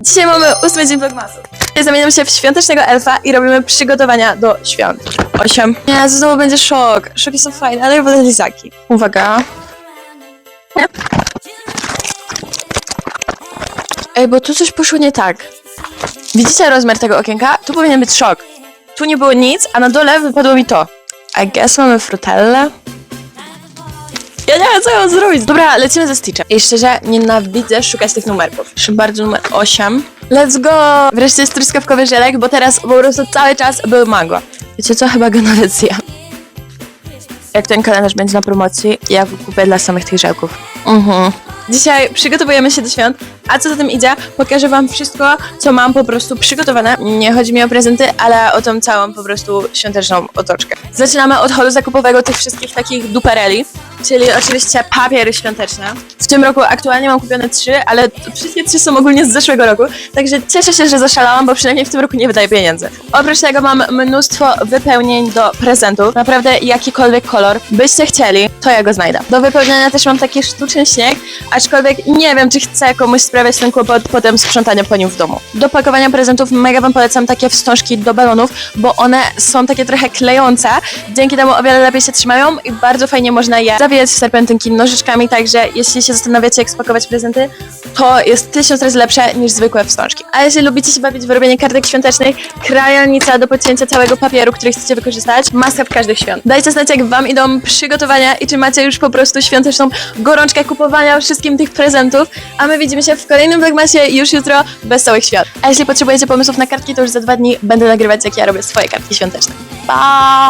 Dzisiaj mamy ósmy dzień Vlogmasu. Zamieniam się w świątecznego elfa i robimy przygotowania do świąt. Osiem. Nie, znowu będzie szok. Szoki są fajne, ale ja wolę lizaki. Uwaga. Ej, bo tu coś poszło nie tak. Widzicie rozmiar tego okienka? Tu powinien być szok. Tu nie było nic, a na dole wypadło mi to. I guess mamy frutelle. Nie co ja mam zrobić. Dobra, lecimy ze Stitchem. I szczerze, nienawidzę szukać tych numerków. Proszę bardzo, numer 8. Let's go! Wreszcie jest truskawkowy żelek, bo teraz po prostu cały czas był mango. Wiecie co? Chyba go nawet. Jak ten kalendarz będzie na promocji, ja kupię dla samych tych żelków. Mhm. Dzisiaj przygotowujemy się do świąt, a co za tym idzie, pokażę wam wszystko, co mam po prostu przygotowane. Nie chodzi mi o prezenty, ale o tą całą po prostu świąteczną otoczkę. Zaczynamy od holu zakupowego tych wszystkich takich dupereli, czyli oczywiście papiery świąteczne. W tym roku aktualnie mam kupione trzy, ale wszystkie trzy są ogólnie z zeszłego roku, także cieszę się, że zaszalałam, bo przynajmniej w tym roku nie wydaję pieniędzy. Oprócz tego mam mnóstwo wypełnień do prezentów, naprawdę jakikolwiek kolor byście chcieli, to ja go znajdę. Do wypełniania też mam taki sztuczny śnieg, aczkolwiek nie wiem, czy chcę komuś sprawiać ten kłopot potem sprzątania po nim w domu. Do pakowania prezentów mega wam polecam takie wstążki do balonów, bo one są takie trochę klejące, dzięki temu o wiele lepiej się trzymają i bardzo fajnie można je zawijać w serpentynki nożyczkami, także jeśli się zastanawiacie, jak spakować prezenty, to jest tysiąc razy lepsze niż zwykłe wstążki. A jeśli lubicie się bawić w robienie kartek świątecznych, krajalnica do podcięcia całego papieru, który chcecie wykorzystać, maska w każdych świąt. Dajcie znać, jak wam idą przygotowania i czy macie już po prostu świąteczną gorączkę kupowania wszystkim tych prezentów, a my widzimy się w kolejnym Vlogmasie już jutro, bez całych świąt. A jeśli potrzebujecie pomysłów na kartki, to już za dwa dni będę nagrywać, jak ja robię swoje kartki świąteczne. Pa!